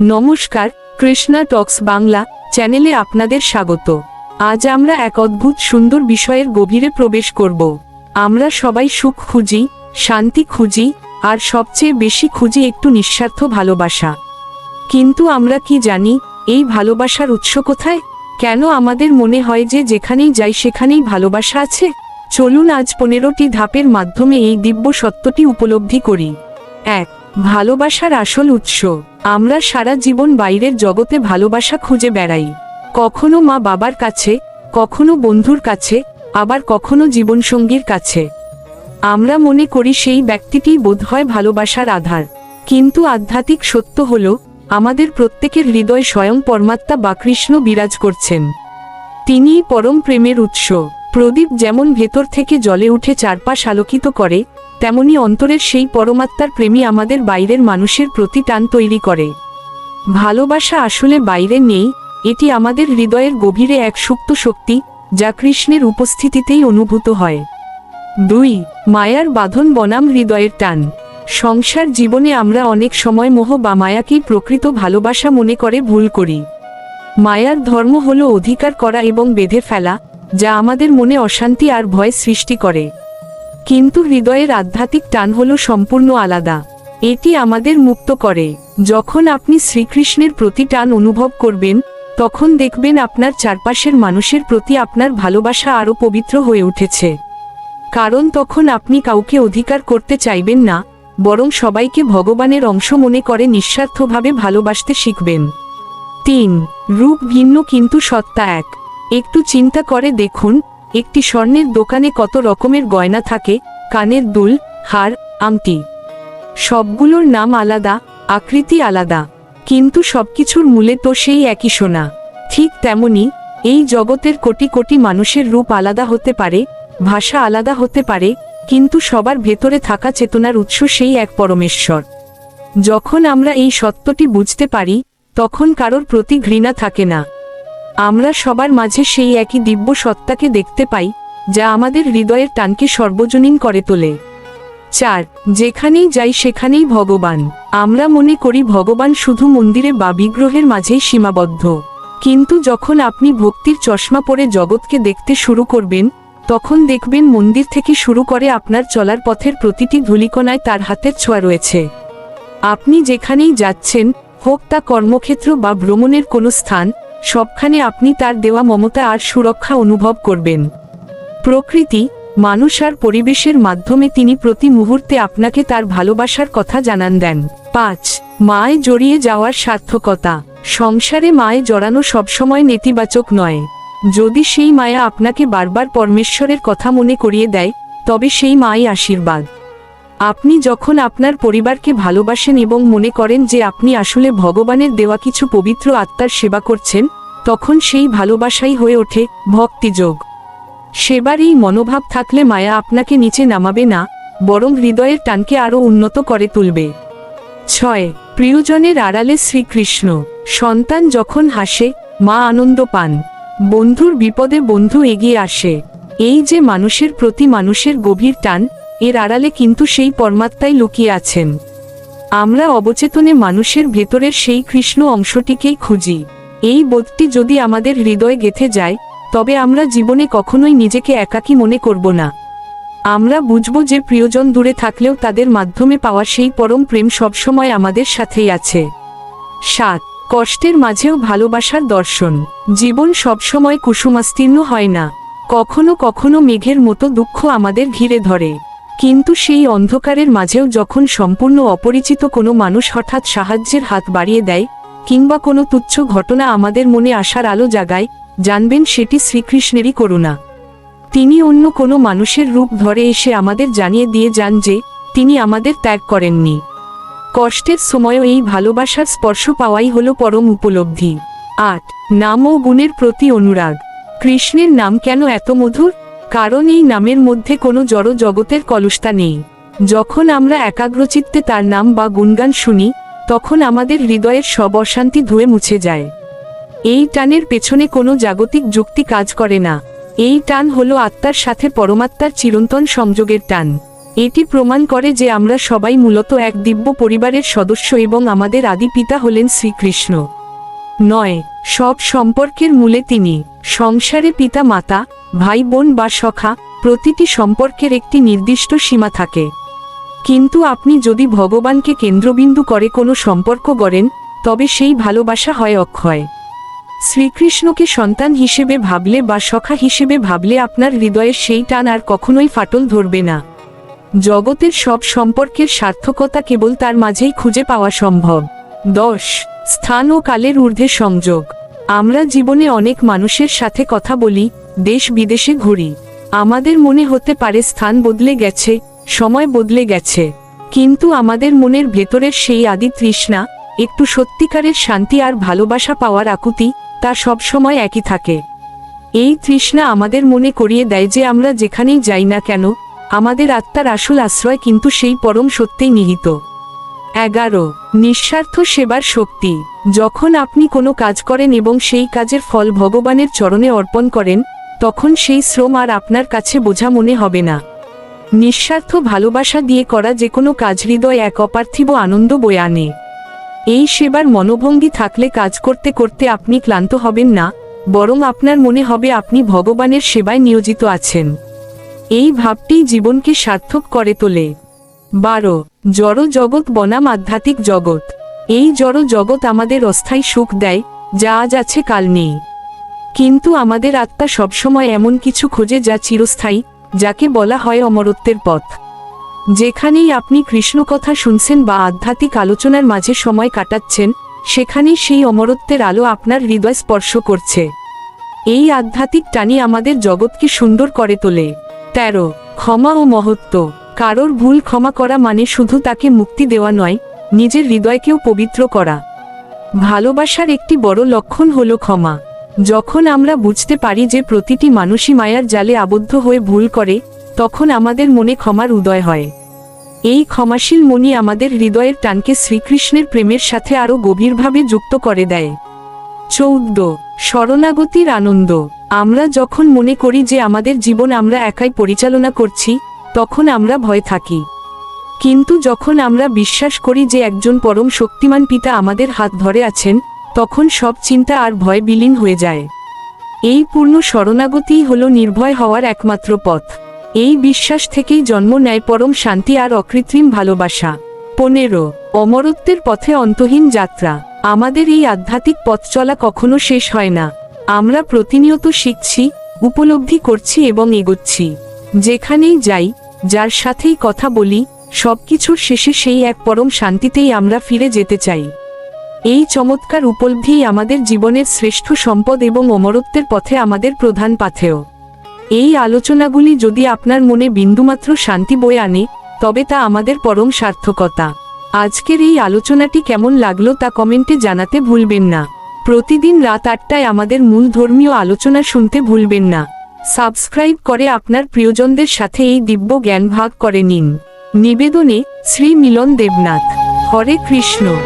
নমস্কার, কৃষ্ণা টক্স বাংলা চ্যানেলে আপনাদের স্বাগত। আজ আমরা এক অদ্ভুত সুন্দর বিষয়ের গভীরে প্রবেশ করব। আমরা সবাই সুখ খুঁজি, শান্তি খুঁজি, আর সবচেয়ে বেশি খুঁজি একটু নিঃস্বার্থ ভালোবাসা। কিন্তু আমরা কি জানি, এই ভালোবাসার উৎস কোথায়? কেন আমাদের মনে হয় যে যেখানেই যাই সেখানেই ভালোবাসা আছে? চলুন আজ পনেরোটি ধাপের মাধ্যমে এই দিব্য সত্যটি উপলব্ধি করি। এক ভালোবাসার আসল উৎস। আমরা সারা জীবন বাইরের জগতে ভালোবাসা খুঁজে বেড়াই। কখনো মা বাবার কাছে, কখনো বন্ধুর কাছে, আবার কখনো জীবনসঙ্গীর কাছে। আমরা মনে করি সেই ব্যক্তিটিই বোধহয় ভালোবাসার আধার। কিন্তু আধ্যাত্মিক সত্য হল, আমাদের প্রত্যেকের হৃদয় স্বয়ং পরমাত্মা বা কৃষ্ণ বিরাজ করছেন। তিনিই পরম প্রেমের উৎস। প্রদীপ যেমন ভেতর থেকে জলে উঠে চারপাশ আলোকিত করে তেমনি অন্তরের সেই পরমাত্মার প্রেমী আমাদের বাইরের মানুষের প্রতি টান তৈরি করে। ভালোবাসা আসলে বাইরে নেই, এটি আমাদের হৃদয়ের গভীরে এক সুপ্ত শক্তি, যা কৃষ্ণের উপস্থিতিতেই অনুভূত হয়। দুই, মায়ার বাঁধন বনাম হৃদয়ের টান। সংসার জীবনে আমরা অনেক সময় মোহ বা মায়াকেই প্রকৃত ভালোবাসা মনে করে ভুল করি। মায়ার ধর্ম হল অধিকার করা এবং বেঁধে ফেলা, যা আমাদের মনে অশান্তি আর ভয় সৃষ্টি করে। কিন্তু হৃদয়ের আধ্যাত্মিক টান হল সম্পূর্ণ আলাদা। এটি আমাদের মুক্ত করে। যখন আপনি শ্রীকৃষ্ণের প্রতি টান অনুভব করবেন, তখন দেখবেন আপনার চারপাশের মানুষের প্রতি আপনার ভালোবাসা আরও পবিত্র হয়ে উঠেছে। কারণ তখন আপনি কাউকে অধিকার করতে চাইবেন না, বরং সবাইকে ভগবানের অংশ মনে করে নিঃস্বার্থভাবে ভালোবাসতে শিখবেন। তিন, রূপ ভিন্ন কিন্তু সত্তা এক। একটু চিন্তা করে দেখুন একটি স্বর্ণের দোকানে কত রকমের গয়না থাকে, কানের দুল, হার, আমটি। সবগুলোর নাম আলাদা, আকৃতি আলাদা। কিন্তু সবকিছুর মূলে তো সেই একই সোনা। ঠিক তেমনি, এই জগতের কোটি কোটি মানুষের রূপ আলাদা হতে পারে, ভাষা আলাদা হতে পারে, কিন্তু সবার ভেতরে থাকা চেতনার উৎস সেই এক পরমেশ্বর। যখন আমরা এই সত্যটি বুঝতে পারি, তখন কারোর প্রতি ঘৃণা থাকে না। আমরা সবার মাঝে সেই একই দিব্য সত্তাকে দেখতে পাই, যা আমাদের হৃদয়ের টানকে সর্বজনীন করে তোলে। চার, যেখানেই যাই সেখানেই ভগবান। আমরা মনে করি ভগবান শুধু মন্দিরে বা বিগ্রহের মাঝেই সীমাবদ্ধ। কিন্তু যখন আপনি ভক্তির চশমা পরে জগৎকে দেখতে শুরু করবেন, তখন দেখবেন মন্দির থেকে শুরু করে আপনার চলার পথের প্রতিটি ধূলিকণায় তার হাতের ছোঁয়া রয়েছে। আপনি যেখানেই যাচ্ছেন, হোক তা কর্মক্ষেত্র বা ভ্রমণের কোনো স্থান সবখানে আপনি তার দেওয়া মমতা আর সুরক্ষা অনুভব করবেন। প্রকৃতি, মানুষ আর পরিবেশের মাধ্যমে তিনি প্রতি মুহূর্তে আপনাকে তার ভালোবাসার কথা জানান দেন। পাঁচ, মায় জড়িয়ে যাওয়ার সার্থকতা। সংসারে মায়ে জড়ানো সবসময় নেতিবাচক নয়। যদি সেই মায়া আপনাকে বারবার পরমেশ্বরের কথা মনে করিয়ে দেয়, তবে সেই মাই আশীর্বাদ। আপনি যখন আপনার পরিবারকে ভালোবাসেন এবং মনে করেন যে আপনি আসলে ভগবানের দেওয়া কিছু পবিত্র আত্মার সেবা করছেন, তখন সেই ভালোবাসাই হয়ে ওঠে ভক্তিযোগ। সেবার এই মনোভাব থাকলে মায়া আপনাকে নিচে নামাবে না, বরং হৃদয়ের টানকে আরও উন্নত করে তুলবে। ছয়, প্রিয়জনের আড়ালে শ্রীকৃষ্ণ। সন্তান যখন হাসে, মা আনন্দ পান। বন্ধুর বিপদে বন্ধু এগিয়ে আসে। এই যে মানুষের প্রতি মানুষের গভীর টান এর আড়ালে কিন্তু সেই পরমাত্মাই লুকিয়ে আছেন। আমরা অবচেতনে মানুষের ভেতরের সেই কৃষ্ণ অংশটিকেই খুঁজি। এই বোধটি যদি আমাদের হৃদয়ে গেথে যায়, তবে আমরা জীবনে কখনোই নিজেকে একাকী মনে করব না। আমরা বুঝব যে প্রিয়জন দূরে থাকলেও তাদের মাধ্যমে পাওয়া সেই পরম প্রেম সবসময় আমাদের সাথেই আছে। সাত, কষ্টের মাঝেও ভালোবাসার দর্শন। জীবন সবসময় কুসুমাস্তীর্ণ হয় না। কখনো কখনো মেঘের মতো দুঃখ আমাদের ঘিরে ধরে। কিন্তু সেই অন্ধকারের মাঝেও যখন সম্পূর্ণ অপরিচিত কোনো মানুষ হঠাৎ সাহায্যের হাত বাড়িয়ে দেয়, কিংবা কোনো তুচ্ছ ঘটনা আমাদের মনে আসার আলো জাগায়, জানবেন সেটি শ্রীকৃষ্ণেরই করুণা। তিনি অন্য কোনো মানুষের রূপ ধরে এসে আমাদের জানিয়ে দিয়ে যান যে, তিনি আমাদের ত্যাগ করেননি। কষ্টের সময়ও এই ভালোবাসার স্পর্শ পাওয়াই হলো পরম উপলব্ধি। আট, নাম ও গুণের প্রতি অনুরাগ। কৃষ্ণের নাম কেন এত মধুর? কারণ এই নামের মধ্যে কোনো জড় জগতের কলুষতা নেই। যখন আমরা একাগ্রচিত্তে তার নাম বা গুণগান শুনি, তখন আমাদের হৃদয়ের সব অশান্তি ধুয়ে মুছে যায়। এই টানের পেছনে কোনো জাগতিক যুক্তি কাজ করে না। এই টান হলো আত্মার সাথে পরমাত্মার চিরন্তন সংযোগের টান। এটি প্রমাণ করে যে আমরা সবাই মূলত এক দিব্য পরিবারের সদস্য এবং আমাদের আদি পিতা হলেন শ্রীকৃষ্ণ। নয়, সব সম্পর্কের মূলে তিনি। সংসারে পিতা, মাতা, ভাই, বোন বা সখা প্রতিটি সম্পর্কের একটি নির্দিষ্ট সীমা থাকে। কিন্তু আপনি যদি ভগবানকে কেন্দ্রবিন্দু করে কোনো সম্পর্ক গড়েন, তবে সেই ভালোবাসা হয় অক্ষয়। শ্রীকৃষ্ণকে সন্তান হিসেবে ভাবলে বা সখা হিসেবে ভাবলে আপনার হৃদয়ের সেই টান আর কখনোই ফাটল ধরবে না। জগতের সব সম্পর্কের সার্থকতা কেবল তার মাঝেই খুঁজে পাওয়া সম্ভব। দশ, স্থান ও কালের ঊর্ধ্বে সংযোগ। আমরা জীবনে অনেক মানুষের সাথে কথা বলি, দেশ বিদেশে ঘুরি। আমাদের মনে হতে পারে স্থান বদলে গেছে, সময় বদলে গেছে। কিন্তু আমাদের মনের ভেতরের সেই আদি তৃষ্ণা, একটু সত্যিকারের শান্তি আর ভালোবাসা পাওয়ার আকুতি, তা সবসময় একই থাকে। এই তৃষ্ণা আমাদের মনে করিয়ে দেয় যে আমরা যেখানেই যাই না কেন, আমাদের আত্মার আসল আশ্রয় কিন্তু সেই পরম সত্যেই নিহিত। এগারো, নিঃস্বার্থ সেবার শক্তি। যখন আপনি কোনো কাজ করেন এবং সেই কাজের ফল ভগবানের চরণে অর্পণ করেন, তখন সেই শ্রম আর আপনার কাছে বোঝা মনে হবে না। নিঃস্বার্থ ভালোবাসা দিয়ে করা যে কোনো কাজ হৃদয় এক অপার্থিব আনন্দ বয়ে আনে। এই সেবার মনোভঙ্গি থাকলে কাজ করতে করতে আপনি ক্লান্ত হবেন না, বরং আপনার মনে হবে আপনি ভগবানের সেবায় নিয়োজিত আছেন। এই ভাবটি জীবনকে সার্থক করে তোলে। বারো জড় জগৎ বনাম আধ্যাত্মিক জগৎ। এই জড় জগৎ আমাদের অস্থায়ী সুখ দেয়, যা আজ আছে, কাল নেই। কিন্তু আমাদের আত্মা সবসময় এমন কিছু খোঁজে যা চিরস্থায়ী, যাকে বলা হয় অমরত্বের পথ। যেখানেই আপনি কৃষ্ণ কথা শুনছেন বা আধ্যাত্মিক আলোচনার মাঝে সময় কাটাচ্ছেন, সেখানেই সেই অমরত্বের আলো আপনার হৃদয় স্পর্শ করছে। এই আধ্যাত্মিক টানি আমাদের জগৎকে সুন্দর করে তোলে। তেরো, ক্ষমা ও মহত্ব। কারোর ভুল ক্ষমা করা মানে শুধু তাকে মুক্তি দেওয়া নয়, নিজের হৃদয়কেও পবিত্র করা। ভালোবাসার একটি বড় লক্ষণ হলো ক্ষমা। যখন আমরা বুঝতে পারি যে প্রতিটি মানুষই মায়ার জালে আবদ্ধ হয়ে ভুল করে, তখন আমাদের মনে ক্ষমার উদয় হয়। এই ক্ষমাশীল মনি আমাদের হৃদয়ের টানকে শ্রীকৃষ্ণের প্রেমের সাথে আরও গভীরভাবে যুক্ত করে দেয়। চৌদ্দ। শরণাগতির আনন্দ। আমরা যখন মনে করি যে আমাদের জীবন আমরা একাই পরিচালনা করছি তখন আমরা ভয় থাকি। কিন্তু যখন আমরা বিশ্বাস করি যে একজন পরম শক্তিমান পিতা আমাদের হাত ধরে আছেন, তখন সব চিন্তা আর ভয় বিলীন হয়ে যায়। এই পূর্ণ শরণাগতিই হল নির্ভয় হওয়ার একমাত্র পথ। এই বিশ্বাস থেকেই জন্ম নেয় পরম শান্তি আর অকৃত্রিম ভালোবাসা। পনেরো, অমরত্বের পথে অন্তহীন যাত্রা। আমাদের এই আধ্যাত্মিক পথ চলা কখনো শেষ হয় না। আমরা প্রতিনিয়ত শিখছি, উপলব্ধি করছি এবং এগোচ্ছি। যেখানেই যাই, যার সাথেই কথা বলি, সবকিছুর শেষে সেই এক পরম শান্তিতেই আমরা ফিরে যেতে চাই। এই চমৎকার উপলব্ধিই আমাদের জীবনের শ্রেষ্ঠ সম্পদ এবং অমরত্বের পথে আমাদের প্রধান পাথেয়। এই আলোচনাগুলি যদি আপনার মনে বিন্দুমাত্র শান্তি বয়ে আনে, তবে তা আমাদের পরম সার্থকতা। আজকের এই আলোচনাটি কেমন লাগল তা কমেন্টে জানাতে ভুলবেন না। প্রতিদিন রাত আটটায় আমাদের মূল ধর্মীয় আলোচনা শুনতে ভুলবেন না। সাবস্ক্রাইব করে আপনার প্রিয়জনদের সাথে এই দিব্য জ্ঞান ভাগ করে নিন। নিবেদনে শ্রী মিলন দেবনাথ। হরে কৃষ্ণ।